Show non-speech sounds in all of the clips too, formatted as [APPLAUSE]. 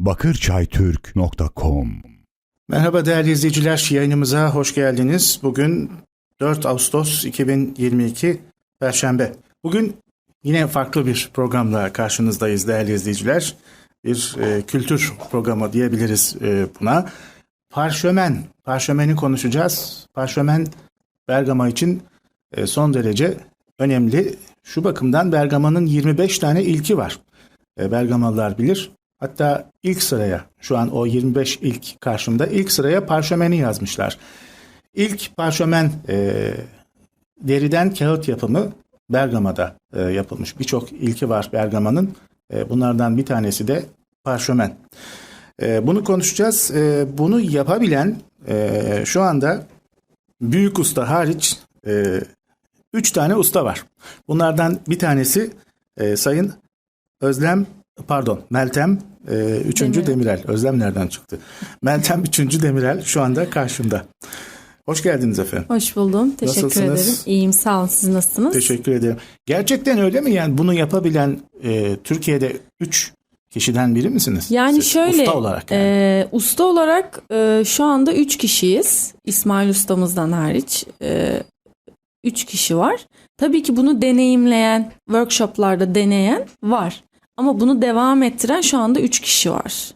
bakırçaytürk.com Merhaba değerli izleyiciler, yayınımıza hoş geldiniz. Bugün 4 Ağustos 2022 Perşembe. Bugün yine farklı bir programla karşınızdayız değerli izleyiciler. Bir e, kültür programı diyebiliriz e, buna. Parşömen, parşömeni konuşacağız. Parşömen Bergama için e, son derece önemli. Şu bakımdan Bergama'nın 25 tane ilki var. E, Bergamalılar bilir. Hatta ilk sıraya şu an o 25 ilk karşımda ilk sıraya parşömeni yazmışlar. İlk parşömen e, deriden kağıt yapımı Bergama'da e, yapılmış. Birçok ilki var Bergama'nın. E, bunlardan bir tanesi de parşömen. E, bunu konuşacağız. E, bunu yapabilen e, şu anda büyük usta hariç 3 tane usta var. Bunlardan bir tanesi e, Sayın Özlem pardon Meltem e, 3. Demirel. Demirel. Özlem nereden çıktı? Meltem 3. Demirel şu anda karşımda. Hoş geldiniz efendim. Hoş buldum. Teşekkür Nasılsınız? ederim. İyiyim sağ olun. Siz nasılsınız? Teşekkür ederim. Gerçekten öyle mi? Yani bunu yapabilen e, Türkiye'de 3 kişiden biri misiniz? Yani Siz, şöyle Usta olarak yani. e, usta olarak e, şu anda 3 kişiyiz. İsmail ustamızdan hariç 3 kişi var. Tabii ki bunu deneyimleyen, workshoplarda deneyen var. Ama bunu devam ettiren şu anda 3 kişi var.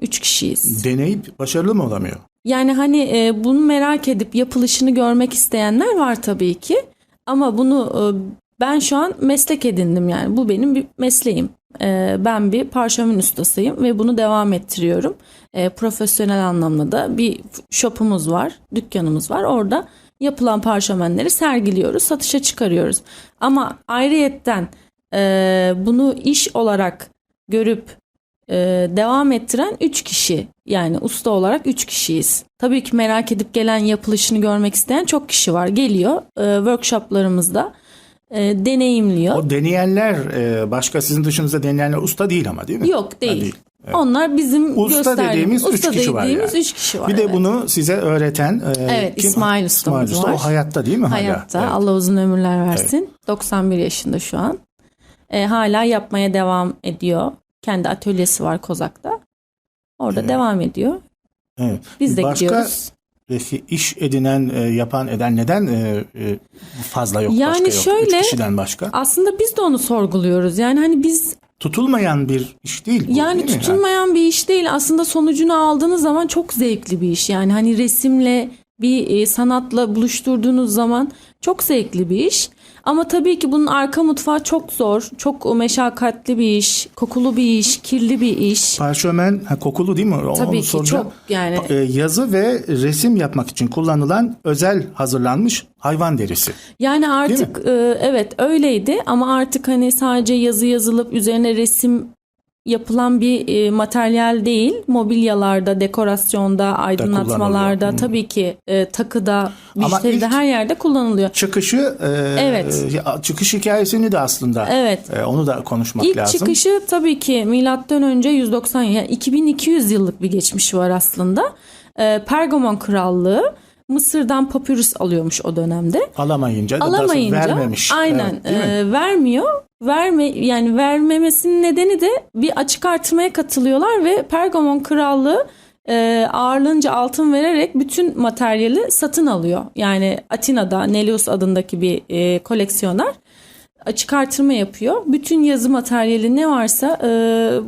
3 kişiyiz. Deneyip başarılı mı olamıyor? Yani hani e, bunu merak edip yapılışını görmek isteyenler var tabii ki. Ama bunu e, ben şu an meslek edindim yani. Bu benim bir mesleğim. E, ben bir parşömen ustasıyım ve bunu devam ettiriyorum. E, profesyonel anlamda da bir shopumuz var, dükkanımız var. Orada yapılan parşömenleri sergiliyoruz, satışa çıkarıyoruz. Ama ayrıyetten e, bunu iş olarak görüp e, devam ettiren 3 kişi yani usta olarak 3 kişiyiz. Tabii ki merak edip gelen yapılışını görmek isteyen çok kişi var. Geliyor e, workshoplarımızda e, deneyimliyor. O deneyenler e, başka sizin dışınızda deneyenler usta değil ama değil mi? Yok değil. Ha, değil. Onlar bizim Usta gösterdiğimiz dediğimiz üç usta kişi var dediğimiz yani. üç kişi var. Bir de evet. bunu size öğreten e, Evet, İsmail ustamız İsmail Usta. var. O hayatta değil mi hala? hayatta Evet. Allah uzun ömürler versin. 91 yaşında şu an. E, hala yapmaya devam ediyor. Kendi atölyesi var Kozak'ta. Orada Evet. devam ediyor. Evet. Biz de Başka gidiyoruz. iş edinen, e, yapan, eden neden e, e, fazla yok, Yani başka yok? şöyle- Üç kişiden başka. Aslında biz de onu sorguluyoruz. Yani hani biz Tutulmayan bir iş değil bu. Yani değil mi? tutulmayan bir iş değil. Aslında sonucunu aldığınız zaman çok zevkli bir iş. Yani hani resimle bir e, sanatla buluşturduğunuz zaman çok zevkli bir iş. Ama tabii ki bunun arka mutfağı çok zor, çok meşakkatli bir iş, kokulu bir iş, kirli bir iş. Parşömen ha, kokulu değil mi? Onu Tabii ki soracağım. çok yani E, yazı ve resim yapmak için kullanılan özel hazırlanmış hayvan derisi. Yani artık e, evet öyleydi ama artık hani sadece yazı yazılıp üzerine resim yapılan bir e, materyal değil. Mobilyalarda, dekorasyonda, aydınlatmalarda tabii ki e, takıda, müşteride ilk- her yerde kullanılıyor. Çıkışı e, Evet. e, çıkış hikayesini de aslında Evet. e, onu da konuşmak İlk lazım. çıkışı tabii ki milattan önce 190 yani 2200 yıllık bir geçmişi var aslında. E, Pergamon Krallığı Mısır'dan papyrus alıyormuş o dönemde. Alamayınca da alamayınca vermemiş. aynen Evet, e, vermiyor. Verme yani vermemesinin nedeni de bir açık artırmaya katılıyorlar ve Pergamon krallığı e, ağırlığınca altın vererek bütün materyali satın alıyor. Yani Atina'da Nelios adındaki bir e, koleksiyoner açık artırma yapıyor. Bütün yazı materyali ne varsa e,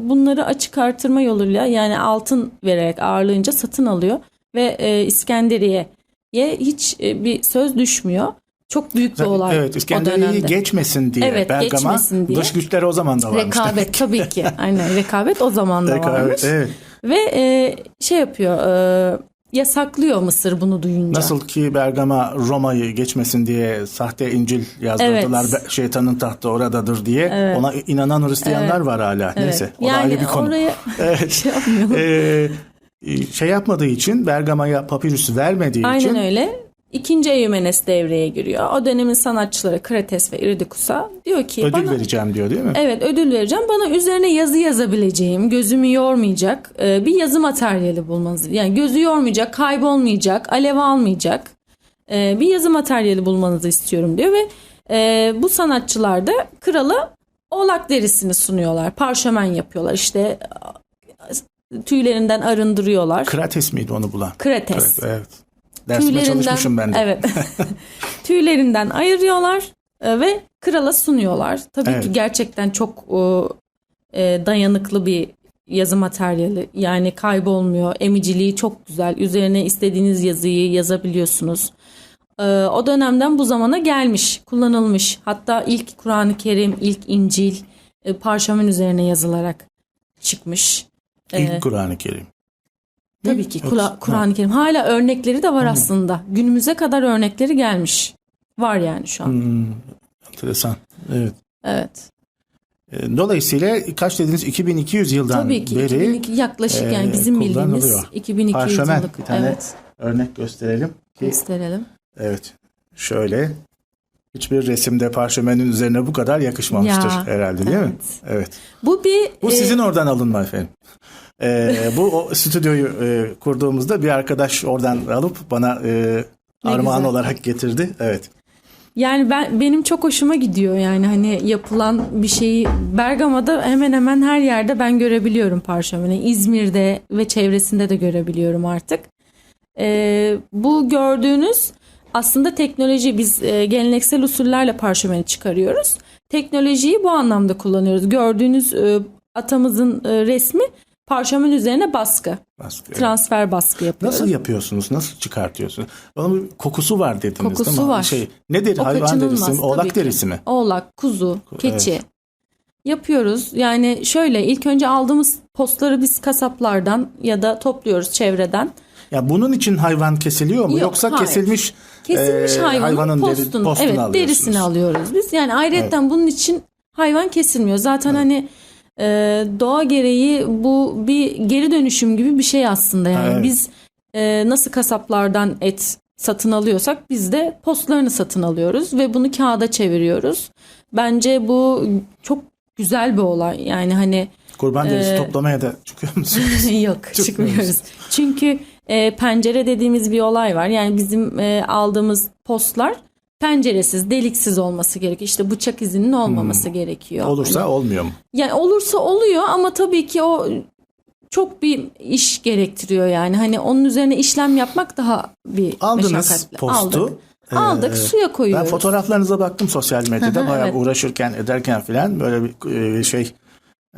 bunları açık artırma yoluyla yani altın vererek ağırlığınca satın alıyor ve e, İskenderiye'ye hiç e, bir söz düşmüyor. Çok büyük bir olay Evet o İskenderiye'yi geçmesin diye Evet, Bergama geçmesin diye. dış güçler o zaman da varmış. Rekabet tabii ki. [LAUGHS] Aynen rekabet o zaman da Rekabet, varmış. evet. Ve e, şey yapıyor e, yasaklıyor Mısır bunu duyunca. Nasıl ki Bergama Roma'yı geçmesin diye sahte İncil yazdırdılar. Evet. Şeytanın tahtı oradadır diye. Ona inanan Hristiyanlar var hala. Evet. Neyse o yani ayrı bir konu. oraya Evet. [LAUGHS] şey. Ee, şey yapmadığı için Bergama'ya papirüs vermediği Aynen için öyle. İkinci Eyümenes devreye giriyor. O dönemin sanatçıları Krates ve Iridikus'a diyor ki ödül bana vereceğim diyor değil mi? Evet ödül vereceğim. Bana üzerine yazı yazabileceğim, gözümü yormayacak e, bir yazı materyali bulmanız. Yani gözü yormayacak, kaybolmayacak, alev almayacak e, bir yazı materyali bulmanızı istiyorum diyor ve e, bu sanatçılar da krala oğlak derisini sunuyorlar. Parşömen yapıyorlar. İşte tüylerinden arındırıyorlar. Krates miydi onu bulan? Krates. Evet. evet. Dersime çalışmışım ben de. Evet. [LAUGHS] [LAUGHS] tüylerinden ayırıyorlar e, ve krala sunuyorlar. Tabii Evet. ki gerçekten çok e, dayanıklı bir yazı materyali. Yani kaybolmuyor. Emiciliği çok güzel. Üzerine istediğiniz yazıyı yazabiliyorsunuz. E, o dönemden bu zamana gelmiş, kullanılmış. Hatta ilk Kur'an-ı Kerim, ilk İncil e, parşömen üzerine yazılarak çıkmış. E, İlk Kur'an-ı Kerim. Tabii ki Kur'an-ı Kerim. Hala örnekleri de var aslında. Günümüze kadar örnekleri gelmiş. Var yani şu an. Hmm, enteresan. Evet. Evet. E, Dolayısıyla kaç dediniz 2200 yıldan Tabii ki beri 2002 yaklaşık e, yani bizim bildiğimiz kullanılıyor. 2200 Parşömen, yıllık. bir tane Evet. örnek gösterelim ki Gösterelim. evet şöyle hiçbir resimde parşömenin üzerine bu kadar yakışmamıştır Ya, herhalde değil mi? evet. Evet. Bu bir Bu e, sizin oradan alınma efendim. E, bu o stüdyoyu e, kurduğumuzda bir arkadaş oradan alıp bana e, Ne armağan güzel. olarak getirdi. Evet. yani ben benim çok hoşuma gidiyor yani hani yapılan bir şeyi Bergama'da hemen hemen her yerde ben görebiliyorum parşömeni. İzmir'de ve çevresinde de görebiliyorum artık. E, bu gördüğünüz aslında teknoloji biz e, geleneksel usullerle parşömeni çıkarıyoruz. Teknolojiyi bu anlamda kullanıyoruz. Gördüğünüz e, atamızın e, resmi parşömen üzerine baskı, Baskı, evet. transfer baskı yapıyoruz. Nasıl yapıyorsunuz? Nasıl çıkartıyorsunuz? Onun bir kokusu var dediniz değil Kokusu mi? var. Şey, nedir? O Hayvan derisi mi? Oğlak derisi mi? Oğlak, kuzu, keçi yapıyoruz. Yani şöyle ilk önce aldığımız postları biz kasaplardan ya da topluyoruz çevreden. Ya bunun için hayvan kesiliyor mu? Yok, Yoksa hayır. kesilmiş Kesilmiş e, hayvanın hayvanın deri- postunu, evet alıyorsunuz. derisini alıyoruz biz. Yani ayrıca bunun için hayvan kesilmiyor. Zaten hani e, doğa gereği bu bir geri dönüşüm gibi bir şey aslında. Yani Evet. biz e, nasıl kasaplardan et satın alıyorsak biz de postlarını satın alıyoruz ve bunu kağıda çeviriyoruz. Bence bu çok güzel bir olay. Yani hani Kurban derisi Ee, toplamaya da çıkıyor musunuz? [LAUGHS] Yok çıkmıyoruz. Çünkü e, pencere dediğimiz bir olay var. Yani bizim e, aldığımız postlar penceresiz, deliksiz olması gerekiyor. İşte bıçak izinin olmaması gerekiyor. Hmm. Olursa olmuyor mu? Yani olursa oluyor ama tabii ki o çok bir iş gerektiriyor yani. Hani onun üzerine işlem yapmak daha bir Aldınız meşakkatli. postu. Aldık. Aldık, Ee, suya koyuyoruz. Ben fotoğraflarınıza baktım sosyal medyada. [LAUGHS] Bayağı evet. uğraşırken ederken filan böyle bir e, şey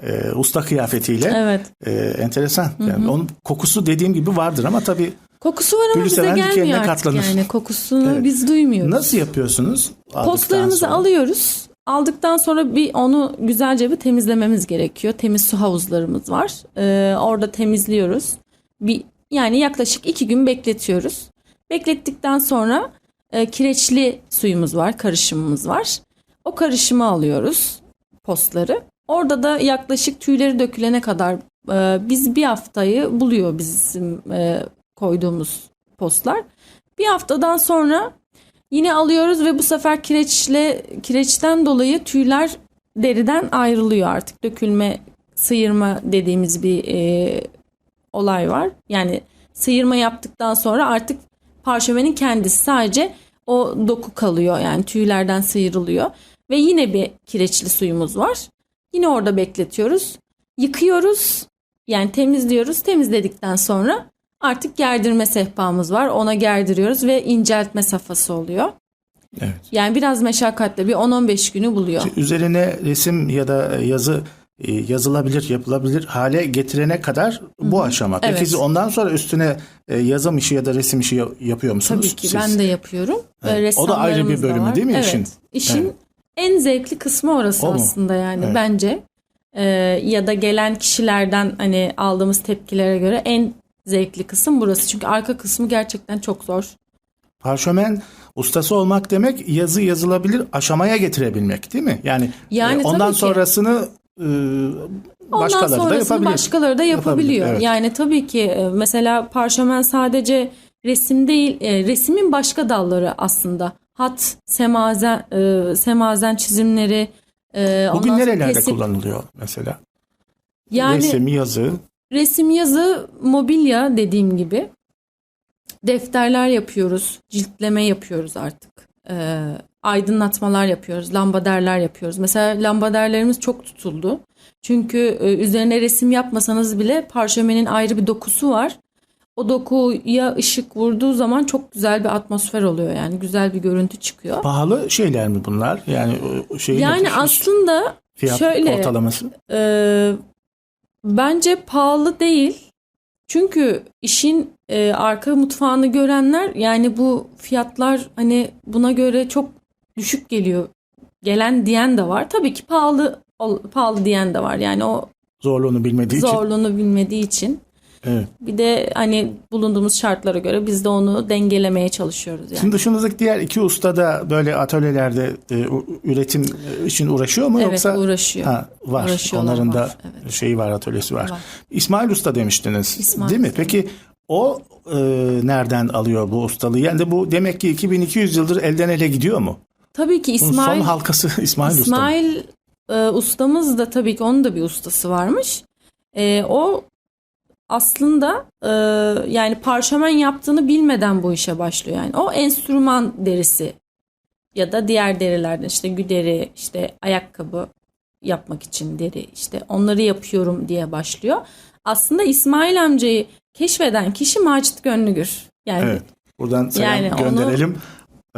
e, usta kıyafetiyle Evet. e, enteresan. Yani onun kokusu dediğim gibi vardır ama tabii Kokusu var ama bize gelmiyor artık katlanır. yani. Kokusunu Evet. biz duymuyoruz. nasıl yapıyorsunuz? Postlarımızı sonra? alıyoruz. Aldıktan sonra bir onu güzelce bir temizlememiz gerekiyor. Temiz su havuzlarımız var. Ee, orada temizliyoruz. Bir yani yaklaşık iki gün bekletiyoruz. Beklettikten sonra e, kireçli suyumuz var, karışımımız var. O karışımı alıyoruz postları. Orada da yaklaşık tüyleri dökülene kadar e, biz bir haftayı buluyor bizim e, koyduğumuz postlar. Bir haftadan sonra Yine alıyoruz ve bu sefer kireçle kireçten dolayı tüyler deriden ayrılıyor artık. Dökülme, sıyırma dediğimiz bir e, olay var. Yani sıyırma yaptıktan sonra artık parşömenin kendisi sadece o doku kalıyor. Yani tüylerden sıyrılıyor. Ve yine bir kireçli suyumuz var. Yine orada bekletiyoruz. Yıkıyoruz. Yani temizliyoruz. Temizledikten sonra artık gerdirme sehpamız var. Ona gerdiriyoruz ve inceltme safhası oluyor. Evet. Yani biraz meşakkatli bir 10-15 günü buluyor. Üzerine resim ya da yazı e, yazılabilir, yapılabilir hale getirene kadar bu aşama. Peki Evet. siz ondan sonra üstüne e, yazım işi ya da resim işi ya- yapıyor musunuz? Tabii ki siz? ben de yapıyorum. Evet. O da ayrı bir bölümü değil mi evet. işin? İşin Evet. En zevkli kısmı orası O mu? aslında yani Evet. bence. Ee, ya da gelen kişilerden hani aldığımız tepkilere göre en zevkli kısım burası. Çünkü arka kısmı gerçekten çok zor. Parşömen ustası olmak demek yazı yazılabilir aşamaya getirebilmek değil mi? Yani, Yani e, ondan sonrasını e, Ondan başkaları da sonrasını yapabilir. başkaları da yapabiliyor. Yapabilir, evet. Yani tabii ki e, mesela parşömen sadece resim değil, e, resmin başka dalları aslında. Hat, semazen, e, semazen çizimleri. e, Bugün nerelerde kesip- kullanılıyor mesela? Yani Resim, yazı. resim, yazı, mobilya dediğim gibi. Defterler yapıyoruz, ciltleme yapıyoruz artık. E, aydınlatmalar yapıyoruz, lambaderler yapıyoruz. Mesela lambaderlerimiz çok tutuldu. Çünkü e, üzerine resim yapmasanız bile parşömenin ayrı bir dokusu var. O dokuya ışık vurduğu zaman çok güzel bir atmosfer oluyor yani güzel bir görüntü çıkıyor. Pahalı şeyler mi bunlar? Yani o şeyi Yani aslında fiyat şöyle ortalaması. e, bence pahalı değil. Çünkü işin e, arka mutfağını görenler yani bu fiyatlar hani buna göre çok düşük geliyor. Gelen diyen de var. Tabii ki pahalı pahalı diyen de var. Yani o Zorluğunu bilmediği için. zorluğunu bilmediği için. Evet. Bir de hani bulunduğumuz şartlara göre biz de onu dengelemeye çalışıyoruz yani. Şimdi dışınızdaki diğer iki usta da böyle atölyelerde e, üretim için uğraşıyor mu evet yoksa uğraşıyor. ha, var Uğraşıyorlar, onların da var, evet. şeyi var atölyesi var. Var. İsmail Usta demiştiniz İsmail değil mi? Usta. Peki o e, nereden alıyor bu ustalığı? Yani bu demek ki 2200 yıldır elden ele gidiyor mu? Tabii ki Bunun İsmail son halkası [LAUGHS] İsmail, Usta. İsmail e, ustamız da tabii ki onun da bir ustası varmış. E, o aslında e, yani parşömen yaptığını bilmeden bu işe başlıyor yani. O enstrüman derisi ya da diğer derilerden işte güderi, işte ayakkabı yapmak için deri işte onları yapıyorum diye başlıyor. Aslında İsmail amcayı keşfeden kişi Macit Gönlügür. Yani Evet. Buradan selam Yani onu- gönderelim.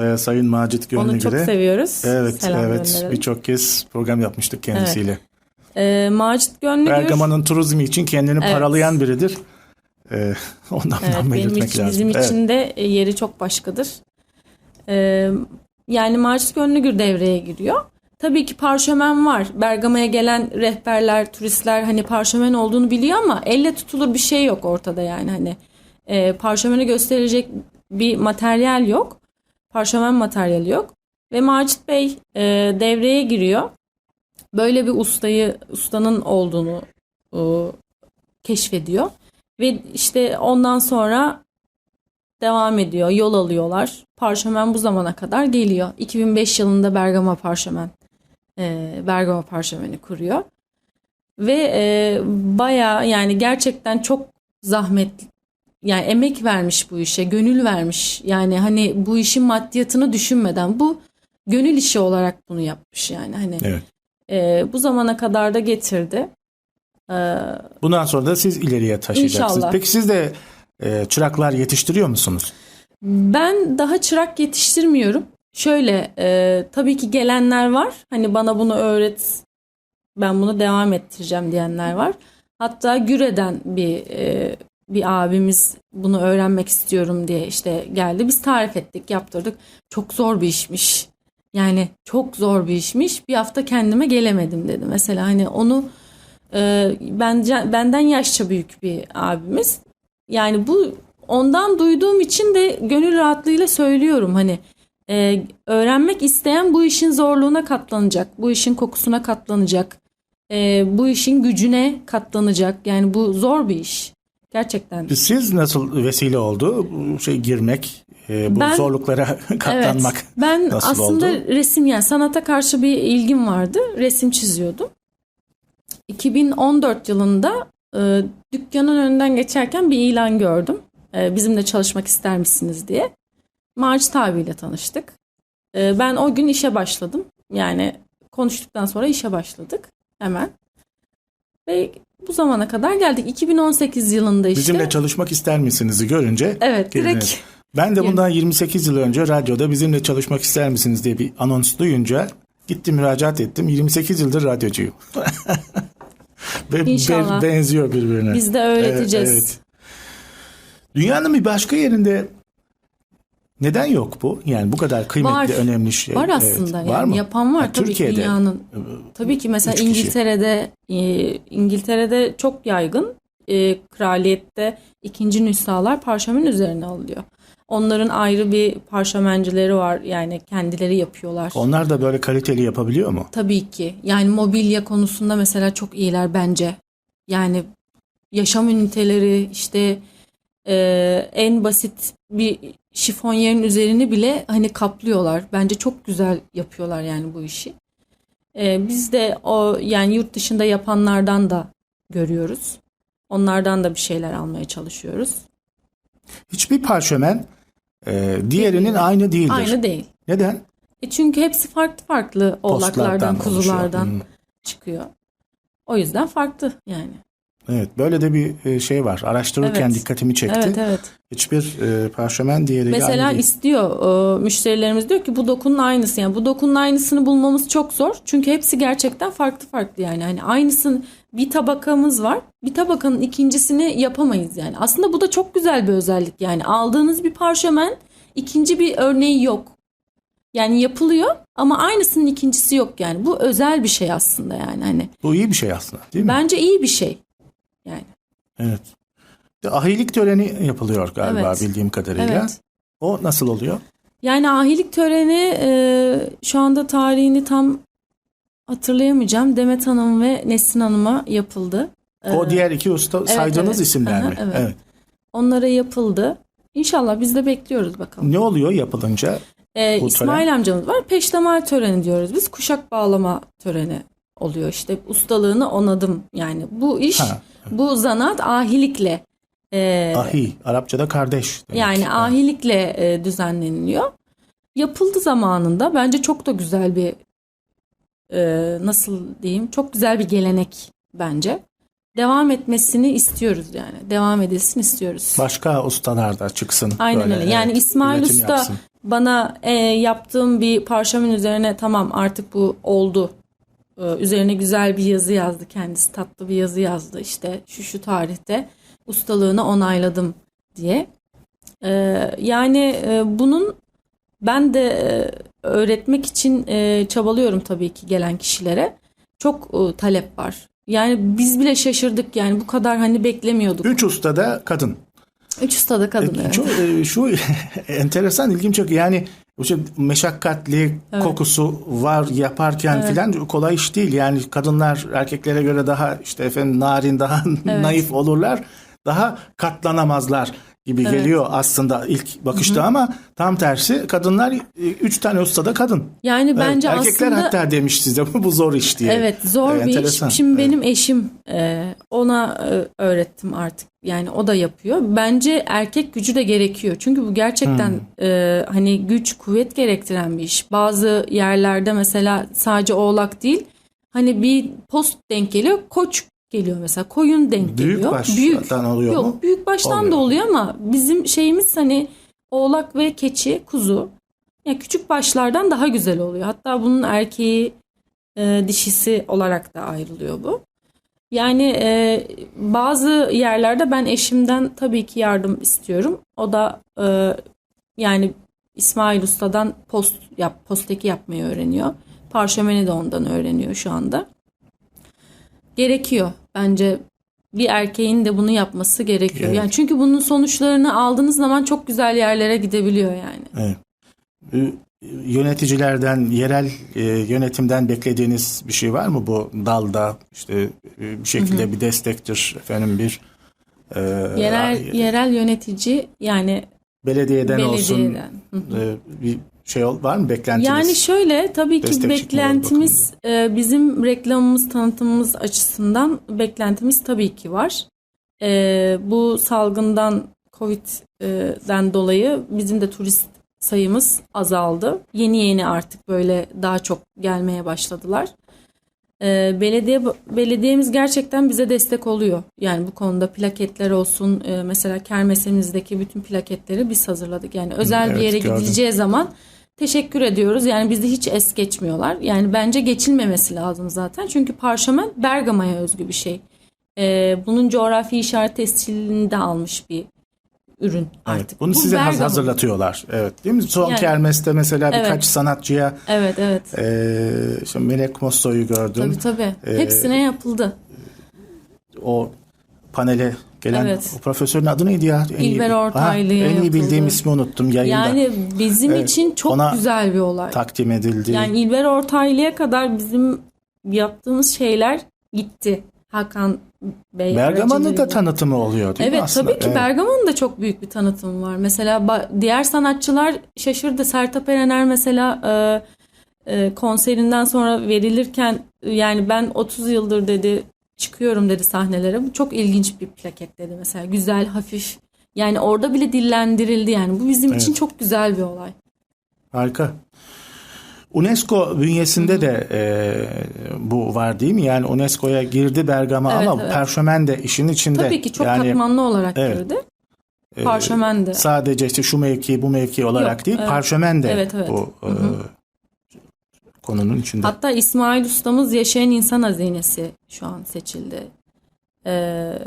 E, Sayın Macit onu çok Gönlügür'e. seviyoruz. Evet, Selam evet. Birçok kez program yapmıştık kendisiyle. E, Macit Gönlügür Bergama'nın turizmi için kendini Evet. paralayan biridir. Ee, [LAUGHS] ondan Evet, benim belirtmek için, lazım. bizim Evet. için de e, yeri çok başkadır. Ee, yani Macit Gönlügür devreye giriyor. Tabii ki parşömen var. Bergama'ya gelen rehberler, turistler hani parşömen olduğunu biliyor ama elle tutulur bir şey yok ortada yani hani. E, parşömeni gösterecek bir materyal yok. Parşömen materyali yok. Ve Macit Bey e, devreye giriyor. Böyle bir ustayı, ustanın olduğunu e, keşfediyor. Ve işte ondan sonra devam ediyor. Yol alıyorlar. Parşömen bu zamana kadar geliyor. 2005 yılında Bergama Parşömen e, Bergama Parşömeni kuruyor. Ve e, baya yani gerçekten çok zahmet yani emek vermiş bu işe, gönül vermiş. Yani hani bu işin maddiyatını düşünmeden bu gönül işi olarak bunu yapmış yani hani. Evet. E, bu zamana kadar da getirdi. E, Bundan sonra da siz ileriye taşıyacaksınız. İnşallah. Peki siz de e, çıraklar yetiştiriyor musunuz? Ben daha çırak yetiştirmiyorum. Şöyle e, tabii ki gelenler var. Hani bana bunu öğret, ben bunu devam ettireceğim diyenler var. Hatta Güre'den bir e, bir abimiz bunu öğrenmek istiyorum diye işte geldi. Biz tarif ettik, yaptırdık. Çok zor bir işmiş. Yani çok zor bir işmiş. Bir hafta kendime gelemedim dedi. Mesela hani onu e, bence benden yaşça büyük bir abimiz. Yani bu ondan duyduğum için de gönül rahatlığıyla söylüyorum hani e, öğrenmek isteyen bu işin zorluğuna katlanacak, bu işin kokusuna katlanacak, e, bu işin gücüne katlanacak. Yani bu zor bir iş gerçekten. Siz nasıl vesile oldu bu şey girmek, e, bu Ben- zorluklara [LAUGHS] katlanmak? Evet, ben nasıl aslında oldu? resim yani sanata karşı bir ilgim vardı. Resim çiziyordum. 2014 yılında e, dükkanın önünden geçerken bir ilan gördüm. E, bizimle çalışmak ister misiniz diye. Macit abiyle tanıştık. E, ben o gün işe başladım. Yani konuştuktan sonra işe başladık hemen. Ve bu zamana kadar geldik. 2018 yılında işte. Bizimle çalışmak ister misiniz görünce Evet direkt girdiniz. Ben de bundan 28 yıl önce radyoda bizimle çalışmak ister misiniz diye bir anons duyunca gittim müracaat ettim. 28 yıldır radyocuyum. [LAUGHS] Ve İnşallah. be- benziyor birbirine. biz de öğreteceğiz. Evet, evet. Dünyanın bir başka yerinde neden yok bu? Yani bu kadar kıymetli, Var. önemli şey. Var Evet. aslında yani Var mı? yapan var Ha, tabii Türkiye'de. ki dünyanın. Tabii ki mesela. İngiltere'de e, İngiltere'de çok yaygın. E, kraliyette ikinci nüshalar parşömen üzerine alıyor. Onların ayrı bir parşömencileri var yani kendileri yapıyorlar. Onlar da böyle kaliteli yapabiliyor mu? Tabii ki. Yani mobilya konusunda mesela çok iyiler bence. Yani yaşam üniteleri işte e, en basit bir şifonyerin üzerini bile hani kaplıyorlar. Bence çok güzel yapıyorlar yani bu işi. E, biz de o yani yurt dışında yapanlardan da görüyoruz. Onlardan da bir şeyler almaya çalışıyoruz. Hiçbir parşömen e, diğerinin Birbirine. aynı değildir. Aynı değil. Neden? E çünkü hepsi farklı farklı oğlaklardan, Postlardan kuzulardan Hmm. çıkıyor. O yüzden farklı yani. Evet, böyle de bir e, şey var. Araştırırken Evet. dikkatimi çekti. Evet. Evet. Hiçbir e, parşömen diğeriyle Mesela aynı istiyor e, müşterilerimiz diyor ki bu dokunun aynısı. Yani bu dokunun aynısını bulmamız çok zor. Çünkü hepsi gerçekten farklı farklı yani. Hani aynısın bir tabakamız var. Bir tabakanın ikincisini yapamayız yani. Aslında bu da çok güzel bir özellik yani. Aldığınız bir parşömen ikinci bir örneği yok. Yani yapılıyor ama aynısının ikincisi yok yani. Bu özel bir şey aslında yani hani. Bu iyi bir şey aslında değil mi? bence iyi bir şey yani Evet. Ahilik töreni yapılıyor galiba Evet. bildiğim kadarıyla. evet. O nasıl oluyor? Yani ahilik töreni e, şu anda tarihini tam hatırlayamayacağım. Demet Hanım ve Nesrin Hanım'a yapıldı. O diğer iki usta saydığınız evet. isimler Aha, mi? evet. Onlara yapıldı. İnşallah biz de bekliyoruz bakalım. Ne oluyor yapılınca? E, bu İsmail amcamız var. Peştemal töreni diyoruz biz. Kuşak bağlama töreni oluyor. İşte ustalığını onadım. Yani bu iş, Ha. Bu zanaat ahilikle e, Ahi, Arapçada kardeş. demek. Yani ahilikle e, düzenleniliyor. Yapıldı zamanında. Bence çok da güzel bir e, nasıl diyeyim? Çok güzel bir gelenek bence. Devam etmesini istiyoruz yani. Devam edilsin istiyoruz. Başka ustalar da çıksın. Aynen böyle, öyle. Yani evet, İsmail Usta yapsın. bana e, yaptığım bir parşömen üzerine tamam artık bu oldu. E, üzerine güzel bir yazı yazdı kendisi. Tatlı bir yazı yazdı. İşte şu şu tarihte ustalığını onayladım diye. E, yani e, bunun ben de e, öğretmek için e, çabalıyorum tabii ki gelen kişilere. Çok talep var. Yani biz bile şaşırdık yani bu kadar hani beklemiyorduk. Üç usta da kadın. Üç usta da kadın. evet. Çok, e, şu [LAUGHS] enteresan ilgim çok yani şey meşakkatli kokusu var yaparken filan kolay iş değil. Yani kadınlar erkeklere göre daha işte efendim narin daha [LAUGHS] naif olurlar. Daha katlanamazlar gibi geliyor aslında ilk bakışta ama tam tersi kadınlar e, üç tane ustada kadın. Yani Evet, bence erkekler aslında hatta demiş size [LAUGHS] bu zor iş diye. Evet zor Ee, bir enteresan. iş. Şimdi Evet. benim eşim e, ona e, öğrettim artık. Yani o da yapıyor. Bence erkek gücü de gerekiyor. Çünkü bu gerçekten Hmm. e, hani güç kuvvet gerektiren bir iş. Bazı yerlerde mesela sadece oğlak değil. Hani bir post denk geliyor. Koç geliyor mesela. Koyun denk Büyük geliyor. baştan oluyor Yok, mu? büyük baştan Oluyor. da oluyor ama bizim şeyimiz hani oğlak ve keçi, kuzu. Yani küçük başlardan daha güzel oluyor. Hatta bunun erkeği e, dişisi olarak da ayrılıyor bu. Yani e, bazı yerlerde ben eşimden tabii ki yardım istiyorum. O da e, yani İsmail Usta'dan post yap, posteki yapmayı öğreniyor. Parşömeni de ondan öğreniyor şu anda. Gerekiyor bence bir erkeğin de bunu yapması gerekiyor. Evet. Yani çünkü bunun sonuçlarını aldığınız zaman çok güzel yerlere gidebiliyor yani. Evet. E, Yöneticilerden, yerel e, yönetimden beklediğiniz bir şey var mı bu dalda? İşte e, bir şekilde bir destektir efendim bir e, Yerel yerel yönetici yani belediyeden, olsun belediyeden. Hı. e, bir şey var mı beklentiniz? Yani şöyle tabii ki beklentimiz e, bizim reklamımız tanıtımımız açısından beklentimiz tabii ki var. E, bu salgından Covid'den dolayı bizim de turist sayımız azaldı. Yeni yeni artık böyle daha çok gelmeye başladılar. E, belediye belediyemiz gerçekten bize destek oluyor. Yani bu konuda plaketler olsun e, mesela kermesimizdeki bütün plaketleri biz hazırladık. Yani özel bir evet, yere gördüm. gidileceği zaman teşekkür ediyoruz. Yani bizi hiç es geçmiyorlar. Yani bence geçilmemesi lazım zaten. Çünkü parşömen Bergama'ya özgü bir şey. E, bunun coğrafi işaret tescilini de almış bir ürün Evet, artık. bunu Bu size Bergama. hazırlatıyorlar. Evet, değil mi? Son Yani- kermeste mesela Evet. birkaç sanatçıya Evet evet. e, işte Melek Mosso'yu gördüm. Tabii tabii. Ee, Hepsine yapıldı. O panele gelen Evet. o profesörün adı neydi ya? İlber Ha, Ortaylı'ya En iyi bildiğim ismi unuttum yayında. Yani bizim Evet, için çok ona güzel bir olay. takdim edildi. Yani İlber Ortaylı'ya kadar bizim yaptığımız şeyler gitti. Hakan Bey Bergama'nın da tanıtımı oluyor değil mi Evet aslında? tabii ki Evet. Bergama'nın da çok büyük bir tanıtımı var. Mesela diğer sanatçılar şaşırdı. Sertab Erener mesela e, e, konserinden sonra verilirken yani ben 30 yıldır dedi çıkıyorum dedi sahnelere. Bu çok ilginç bir plaket dedi mesela. Güzel, hafif. Yani orada bile dillendirildi yani. Bu bizim için Evet. çok güzel bir olay. Harika. UNESCO bünyesinde de e, bu var değil mi? Yani UNESCO'ya girdi Bergama Evet, ama evet. Perşemen de işin içinde. Tabii ki çok yani, katmanlı olarak evet. girdi. e, Parşömen de. Sadece işte şu mevki bu mevki olarak Yok, değil, evet. Parşömen de Evet, evet. bu e, konunun içinde. Hatta İsmail Ustamız Yaşayan İnsan Hazinesi şu an seçildi. Ee,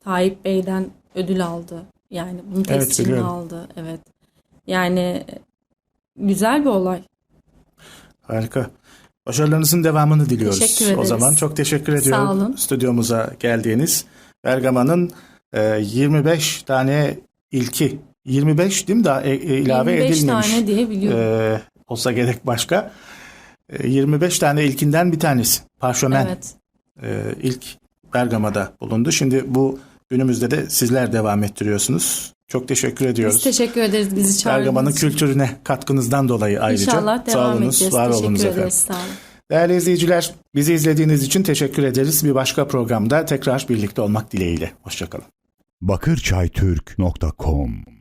Tayyip Bey'den ödül aldı. Yani Evet, tescilini biliyorum. aldı. Evet. Yani güzel bir olay. Harika. Başarılarınızın devamını diliyoruz. Teşekkür O ederiz. zaman çok teşekkür ediyorum. Sağ olun. Stüdyomuza geldiğiniz Bergama'nın e, 25 tane ilki 25 değil mi daha e, e, ilave 25 edilmemiş. tane diye biliyorum. E, olsa gerek başka. E, 25 tane ilkinden bir tanesi. Parşömen evet. e, ilk Bergama'da bulundu. Şimdi bu günümüzde de sizler devam ettiriyorsunuz. Çok teşekkür ediyoruz. Biz teşekkür ederiz bizi çağırdığınız Bergama'nın kültürüne katkınızdan dolayı ayrıca. İnşallah Sağ devam olunuz, edeceğiz. var Teşekkür olunuz efendim. ederiz. Sağ olun. Değerli izleyiciler, bizi izlediğiniz için teşekkür ederiz. Bir başka programda tekrar birlikte olmak dileğiyle. Hoşçakalın. bakırçaytürk.com